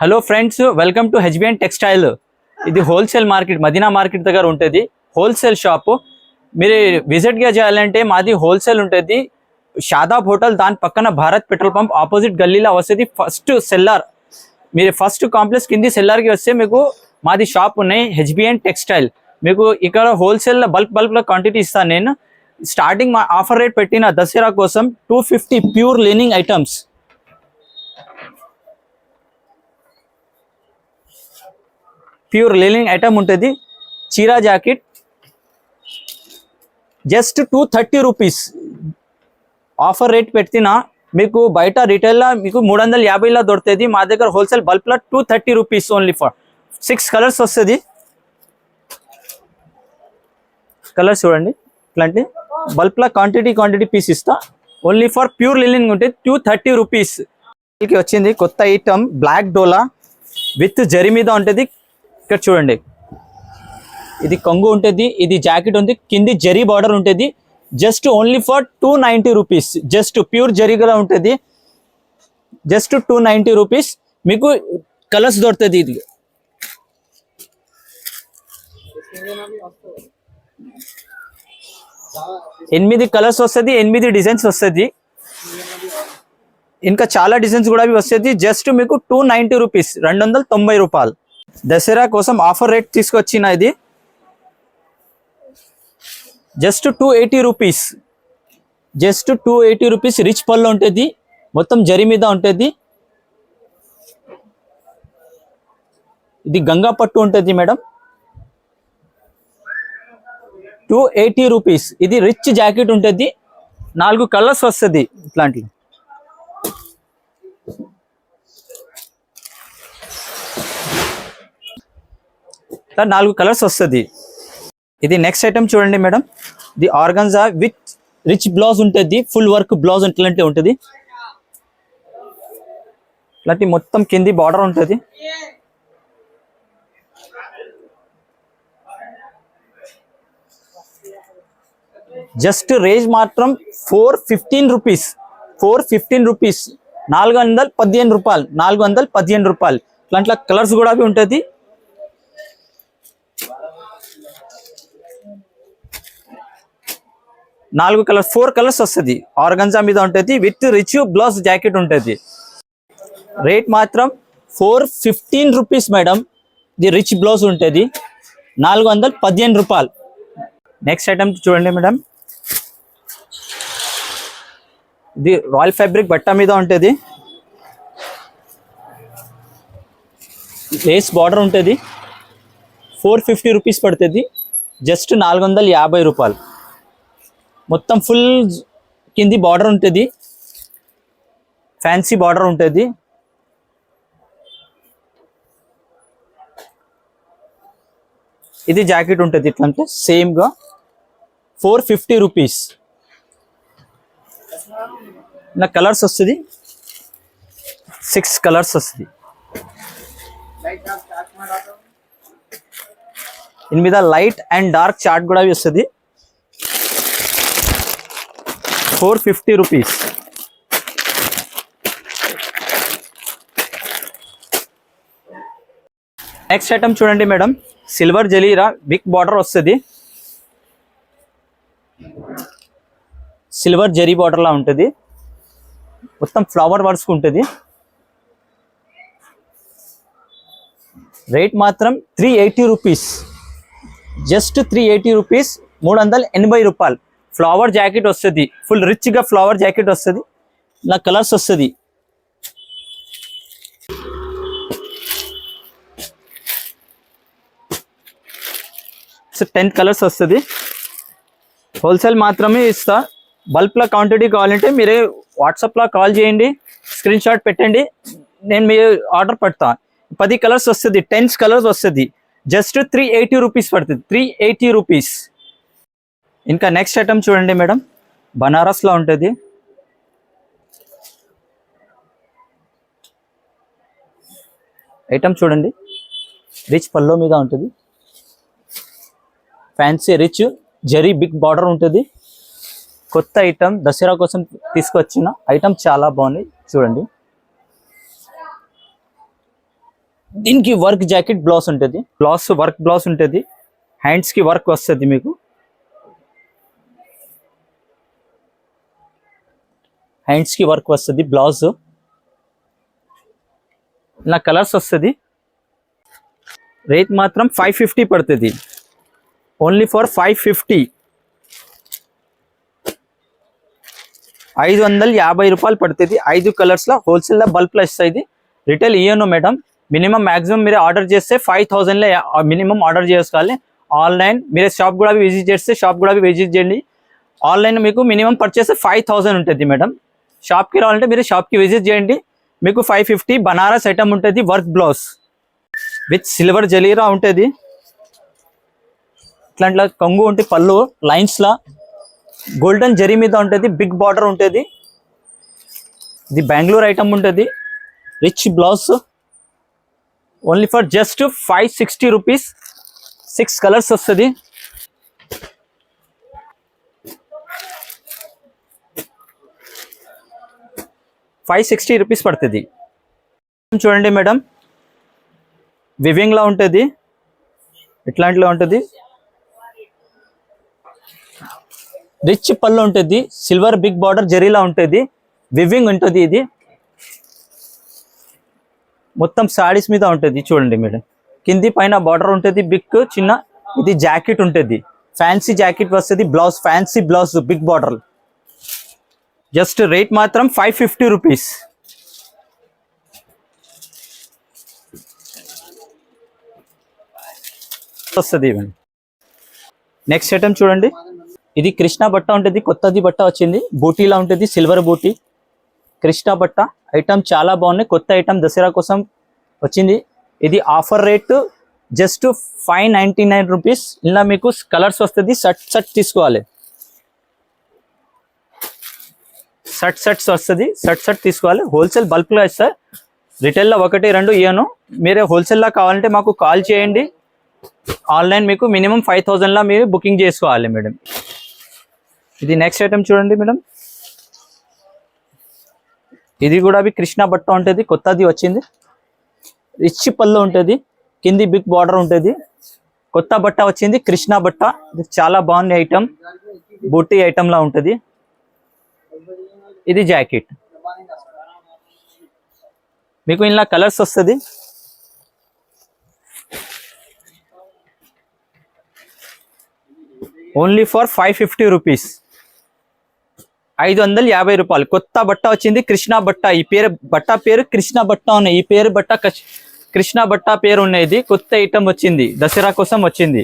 Hello friends welcome to H B N textile ఇది wholesale market Madina market దగ్గర ఉంటుంది. Wholesale shop మీరు విజిట్గా చేయాలంటే మాది హోల్సేల్ ఉంటుంది. షాదాబ్ హోటల్ దాని పక్కన భారత్ పెట్రోల్ పంప్ ఆపోజిట్ గల్లీలో వస్తుంది. ఫస్ట్ సెల్లార్ మీరు ఫస్ట్ కాంప్లెక్స్ కింది సెల్లార్కి వస్తే మీకు మాది షాప్ ఉన్నాయి హెచ్బిఎన్ టెక్స్టైల్ మీకు ఇక్కడ హోల్సేల్ బల్క్ బల్క్లో క్వాంటిటీ ఇస్తాను నేను. స్టార్టింగ్ మా ఆఫర్ రేట్ పెట్టిన దసరా కోసం two fifty pure linen items pure linen item ఉంటుంది. చీరా jacket. Just two thirty rupees. Offer rate పెట్టినా మీకు బయట రిటైల్లో మీకు మూడు వందల యాభైలో దొరుకుతుంది. మా దగ్గర హోల్సేల్ బల్క్లో two thirty rupees only for. Six colours వస్తుంది. కలర్స్ చూడండి. ఇట్లాంటి బల్క్లో క్వాంటిటీ క్వాంటిటీ పీస్ ఇస్తా. ఓన్లీ ఫర్ ప్యూర్ లిలింగ్ ఉంటుంది టూ థర్టీ రూపీస్. వచ్చింది కొత్త ఐటమ్ బ్లాక్ డోలా విత్ జరి మీద ఉంటుంది. ఇక్కడ చూడండి. ఇది కొంగు ఉంటుంది ఇది జాకెట్ ఉంది కింది జరీ బార్డర్ ఉంటుంది just only for two ninety rupees just pure జరీగా ఉంటుంది జస్ట్ టూ నైంటీ రూపీస్. మీకు కలర్స్ దొరుకుతుంది ఇది. ఎనిమిది కలర్స్ వస్తుంది ఎనిమిది డిజైన్స్ వస్తుంది. ఇంకా చాలా డిజైన్స్ కూడా అవి వస్తుంది జస్ట్ మీకు టూ నైంటీ రూపీస్ రెండు వందల తొంభై రూపాయలు. దసరా కోసం ఆఫర్ రేట్ తీసుకొచ్చిన ఇది. Just two eighty rupees. Just two eighty rupees rich పళ్ళు ఉంటుంది. మొత్తం జరి మీద ఉంటుంది. ఇది గంగా పట్టు ఉంటుంది మేడం. Two eighty rupees. ఇది రిచ్ జాకెట్ ఉంటుంది. నాలుగు కలర్స్ వస్తుంది ఇట్లాంటివి. ఇట్లా నాలుగు కలర్స్ వస్తుంది. ఇది నెక్స్ట్ ఐటమ్ చూడండి madam. The organza with rich blouse ఉంటుంది ఫుల్ వర్క్ బ్లౌజ్ ఇట్లాంటి ఉంటుంది. ఇలాంటి మొత్తం కింది బార్డర్ ఉంటుంది. జస్ట్ రేంజ్ మాత్రం four fifteen rupees. Four fifteen rupees. నాలుగు వందల పదిహేను రూపాయలు. నాలుగు వందల పదిహేను రూపాయలు. ఇట్లాంటి కలర్స్ కూడా అవి ఉంటుంది. నాలుగు కలర్స్ ఫోర్ కలర్స్ వస్తుంది. ఆర్గంజా మీద ఉంటుంది విత్ రిచ్ బ్లౌజ్ జాకెట్ ఉంటుంది. రేట్ మాత్రం ఫోర్ ఫిఫ్టీన్ రూపీస్ మేడం. ఇది రిచ్ బ్లౌజ్ ఉంటుంది. నాలుగు వందల పదిహేను రూపాయలు. నెక్స్ట్ ఐటమ్ చూడండి మేడం. ఇది రాయల్ ఫ్యాబ్రిక్ బట్ట మీద ఉంటుంది. లేస్ బార్డర్ ఉంటుంది. ఫోర్ ఫిఫ్టీ రూపీస్ పడుతుంది. జస్ట్ నాలుగు వందల యాభై రూపాయలు. మొత్తం ఫుల్ కింది బార్డర్ ఉంటుంది. ఫ్యాన్సీ బార్డర్ ఉంటుంది. ఇది జాకెట్ ఉంటుంది ఇట్లా అంటే సేమ్గా ఫోర్ ఫిఫ్టీ రూపీస్ నా కలర్స్ వస్తుంది. సిక్స్ కలర్స్ వస్తుంది. దీని మీద లైట్ అండ్ డార్క్ చార్ట్ కూడా వస్తుంది. Four fifty rupees. Next item చూడండి మేడం. సిల్వర్ జలీరా బిగ్ బార్డర్ వస్తుంది. సిల్వర్ జరీ బార్డర్ లా ఉంటుంది. మొత్తం ఫ్లవర్ వర్క్స్ ఉంటుంది. రేట్ మాత్రం three eighty rupees just three eighty rupees మూడు వందల ఎనభై రూపాయలు. ఫ్లవర్ జాకెట్ వస్తుంది. ఫుల్ రిచ్గా ఫ్లవర్ జాకెట్ వస్తుంది. నా కలర్స్ వస్తుంది. సో టెన్త్ కలర్స్ వస్తుంది. హోల్సేల్ మాత్రమే ఇస్తా. బల్క్లో క్వాంటిటీ కావాలంటే మీరే వాట్సాప్లో కాల్ చేయండి. స్క్రీన్ షాట్ పెట్టండి. నేను మీ ఆర్డర్ పెడతా. పది కలర్స్ వస్తుంది. టెన్స్ కలర్స్ వస్తుంది. జస్ట్ త్రీ ఎయిటీ రూపీస్ పడుతుంది. త్రీ ఎయిటీ రూపీస్ ఇంకా నెక్స్ట్ ఐటమ్ చూడండి మేడం. బనారస్లో ఉంటుంది. ఐటమ్ చూడండి. రిచ్ పల్లో మీద ఉంటుంది. Fancy rich zari big border ఉంటుంది. కొత్త ఐటమ్ దసరా కోసం తీసుకొచ్చిన ఐటమ్ చాలా బాగుంది చూడండి. దీనికి వర్క్ జాకెట్ బ్లౌజ్ ఉంటుంది. బ్లౌజ్ వర్క్ బ్లౌజ్ ఉంటుంది. హ్యాండ్స్కి వర్క్ వస్తుంది మీకు. హ్యాండ్స్కి వర్క్ వస్తుంది బ్లౌజ్ ఇలా కలర్స్ వస్తుంది. రేట్ మాత్రం ఫైవ్ ఫిఫ్టీ పడుతుంది. ఓన్లీ ఫర్ ఫైవ్ ఫిఫ్టీ ఐదు వందల యాభై రూపాయలు పడుతుంది. ఐదు కలర్స్లో హోల్సేల్లో బల్క్లో ఇస్తుంది రిటైల్ ఇయ్యను మేడం మినిమం మాక్సిమం మీరు ఆర్డర్ చేస్తే ఫైవ్ థౌసండ్లో మినిమం ఆర్డర్ చేసుకోవాలి. ఆన్లైన్ మీరు షాప్ కూడా విజిట్ చేస్తే షాప్ కూడా విజిట్ చేయండి. ఆన్లైన్ మీకు మినిమం పర్చేస్ ఫైవ్ థౌసండ్ ఉంటుంది మేడం షాప్కి రావాలంటే మీరు షాప్కి విజిట్ చేయండి. మీకు ఫైవ్ ఫిఫ్టీ బనారస్ ఐటమ్ ఉంటుంది వర్క్ బ్లౌజ్. విత్ సిల్వర్ జలీరా ఉంటుంది. ఇట్లాంటి కొంగు ఉంటే పళ్ళు లైన్స్లా. గోల్డెన్ జరీ మీద ఉంటుంది బిగ్ బార్డర్ ఉంటుంది. ఇది బెంగళూరు ఐటమ్ ఉంటుంది. Rich blouse. Only for just five sixty rupees six colours వస్తుంది. ఫైవ్ సిక్స్టీ రూపీస్ పడుతుంది. చూడండి మేడం. వివింగ్లా ఉంటుంది. ఇట్లాంటిలో ఉంటుంది. రిచ్ పళ్ళు ఉంటుంది. సిల్వర్ బిగ్ బార్డర్ జరీలా ఉంటుంది. వివింగ్ ఉంటుంది ఇది. మొత్తం సారీస్ మీద ఉంటుంది చూడండి మేడం. కింది పైన బార్డర్ ఉంటుంది బిగ్ చిన్న ఇది జాకెట్ ఉంటుంది. ఫ్యాన్సీ జాకెట్ వస్తుంది blouse fancy blouse big border. Just rate మాత్రం ఫైవ్ ఫిఫ్టీ రూపీస్. వస్తుంది ఇవన్నీ నెక్స్ట్ ఐటమ్ చూడండి. ఇది కృష్ణా బట్ట ఉంటుంది కొత్తది బట్ట వచ్చింది. బూటీలా ఉంటుంది సిల్వర్ బూటీ. కృష్ణా బట్ట ఐటమ్ చాలా బాగున్నాయి. కొత్త ఐటమ్ దసరా కోసం వచ్చింది. ఇది offer rate just five ninety nine rupees. ఇలా మీకు కలర్స్ వస్తుంది సట్ సట్ తీసుకోవాలి. షర్ట్ సెట్స్ వస్తుంది. షర్ట్ సెట్ తీసుకోవాలి. హోల్సేల్ బల్క్లో ఇస్తారు రిటైల్లో ఒకటి రెండు ఇయ్యను. మీరే హోల్సేల్లా కావాలంటే మాకు కాల్ చేయండి. ఆన్లైన్ మీకు మినిమం ఫైవ్ థౌజండ్లో మీరు బుకింగ్ చేసుకోవాలి మేడం. ఇది నెక్స్ట్ ఐటమ్ చూడండి మేడం. ఇది కూడా అవి కృష్ణా బట్ట ఉంటుంది. కొత్తది వచ్చింది. రిచ్ పళ్ళు ఉంటుంది. కింది బిగ్ బార్డర్ ఉంటుంది. కొత్త బట్ట వచ్చింది. కృష్ణా బట్ట. ఇది చాలా బాగుంది ఐటమ్ బూటీ ఐటమ్లా ఉంటుంది. ఇది జాకెట్. మీకు ఇలా కలర్స్ వస్తుంది? Only for five fifty rupees. ఐదు వందల యాభై రూపాయలు. కొత్త బట్ట వచ్చింది కృష్ణ బట్ట. ఈ పేరు బట్ట పేరు కృష్ణ బట్ట ఉన్నాయి. ఈ పేరు బట్ట కృష్ణ బట్ట పేరు ఉన్నది. కొత్త ఐటమ్ వచ్చింది. దసరా కోసం వచ్చింది.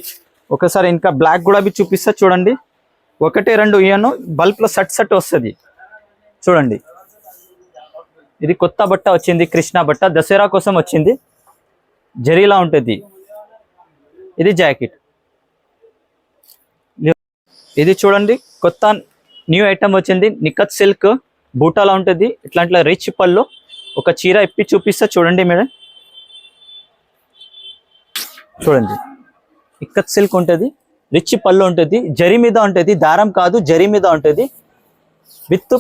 ఒకసారి ఇంకా బ్లాక్ కూడా చూపిస్తా చూడండి. ఒకటి రెండు ఇయను బల్క్లో సట్ సట్ వస్తుంది. చూడండి. ఇది కొత్త బట్ట వచ్చింది కృష్ణ బట్ట. దసరా కోసం వచ్చింది. జరీలా ఉంటుంది. ఇది జాకెట్. ఇది చూడండి కొత్త న్యూ ఐటమ్ వచ్చింది. నికత్ సిల్క్ బూటాలా ఉంటుంది. ఇట్లాంటి రిచ్ పళ్ళు. ఒక చీర ఇప్పి చూపిస్తా చూడండి మేడం. చూడండి. ఇక్కత్ సిల్క్ ఉంటుంది. రిచ్ పళ్ళు ఉంటుంది. జరి మీద ఉంటుంది. దారం కాదు జరి మీద ఉంటుంది. విత్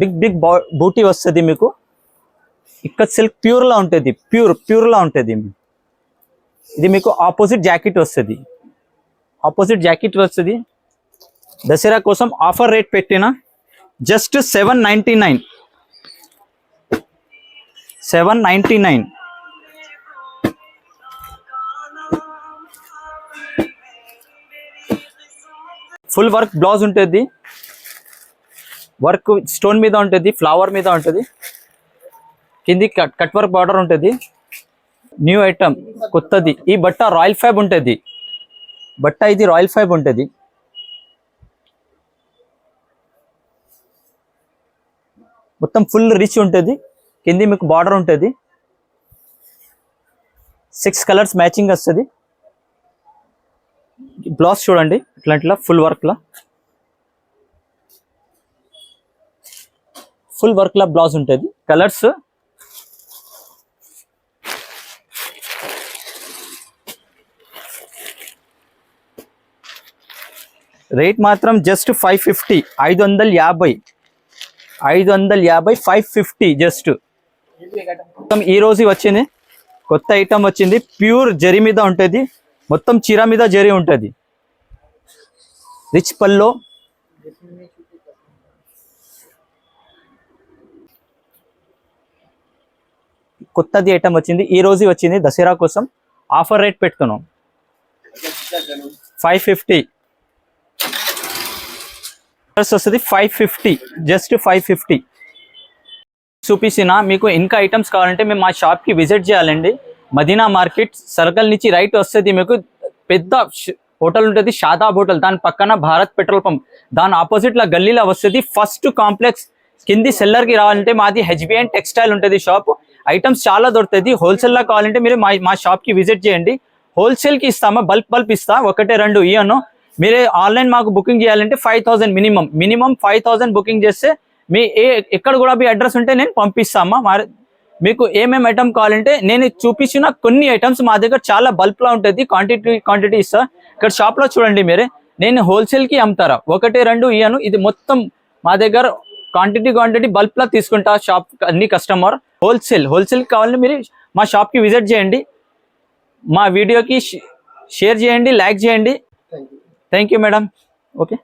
బిగ్ బిగ్ బూటీ వస్తుంది మీకు. ఇక్కడ సిల్క్ ప్యూర్లా ఉంటుంది. ప్యూర్ ప్యూర్లా ఉంటుంది. ఇది మీకు ఆపోజిట్ జాకెట్ వస్తుంది. ఆపోజిట్ జాకెట్ వస్తుంది. దసరా కోసం ఆఫర్ రేట్ పెట్టిన just seven ninety nine. Seven ninety nine. Full work blouse ఉంటుంది. వర్క్ స్టోన్ మీద ఉంటుంది ఫ్లవర్ మీద ఉంటుంది. కింది కట్ కట్ వర్క్ బార్డర్ ఉంటుంది. న్యూ ఐటమ్ కొత్తది. ఈ బట్ట రాయల్ ఫైబ్ ఉంటుంది. బట్ట ఇది రాయల్ ఫైబ్ ఉంటుంది. మొత్తం ఫుల్ రిచ్ ఉంటుంది. కింది మీకు బార్డర్ ఉంటుంది. సిక్స్ కలర్స్ మ్యాచింగ్ వస్తుంది. బ్లౌజ్ చూడండి ఇట్లాంటిలా ఫుల్ వర్క్లా. ఫుల్ వర్క్ లా బ్లౌజ్ ఉంటుంది. కలర్స్. రేట్ మాత్రం జస్ట్ ఫైవ్ ఫిఫ్టీ ఐదు వందల యాభై. ఐదు వందల యాభై ఫైవ్ ఫిఫ్టీ జస్ట్. మొత్తం ఈ రోజు వచ్చింది. కొత్త ఐటమ్ వచ్చింది. ప్యూర్ జరీ మీద ఉంటుంది. మొత్తం చీర మీద జరీ ఉంటుంది. రిచ్ పల్లో. కొత్తది ఐటమ్ వచ్చింది. ఈ రోజు వచ్చింది. దసరా కోసం ఆఫర్ రేట్ పెట్టుకున్నాం. ఫైవ్ ఫిఫ్టీ వస్తుంది five fifty just five fifty చూపించిన మీకు ఇంకా ఐటమ్స్ కావాలంటే మేము మా షాప్కి విజిట్ చేయాలండి. మదీనా మార్కెట్ సర్కిల్ నుంచి రైట్ వస్తుంది మీకు. పెద్ద హోటల్ ఉంటుంది. షాదాబ్ హోటల్. దాని పక్కన భారత్ పెట్రోల్ పంప్. దాని ఆపోజిట్ లా గల్లీలో వస్తుంది. ఫస్ట్ కాంప్లెక్స్ కింది సెల్లర్కి రావాలంటే మాది హెచ్బిఎన్ టెక్స్టైల్ ఉంటుంది షాప్ ఐటమ్స్ చాలా దొరుకుతుంది హోల్సేల్లా కావాలంటే మీరు మా మా షాప్కి విజిట్ చేయండి. హోల్సేల్కి ఇస్తామా? బల్క్ బల్క్ ఇస్తా. ఒకటే రెండు ఇయను మీరే ఆన్లైన్ మాకు బుకింగ్ చేయాలంటే five thousand minimum. Minimum five thousand booking చేస్తే మీ ఏ ఎక్కడ కూడా మీ అడ్రస్ ఉంటే నేను పంపిస్తామా? మీకు ఏమేమి ఐటమ్ కావాలంటే నేను చూపించిన కొన్ని ఐటమ్స్ మా దగ్గర చాలా బల్క్లో ఉంటుంది. క్వాంటిటీ క్వాంటిటీ ఇస్తా. ఇక్కడ షాప్లో చూడండి మీరే. నేను హోల్సేల్కి అమ్ముతారా? ఒకటి రెండు ఇయ్యను. ఇది మొత్తం మా దగ్గర క్వాంటిటీ క్వాంటిటీ బల్క్ లా తీసుకుంటా షాప్ అన్ని కస్టమర్ హోల్సేల్ హోల్సేల్ కావాలంటే మీరు మా షాప్కి విజిట్ చేయండి. మా వీడియోకి షేర్ చేయండి లైక్ చేయండి. Thank you madam okay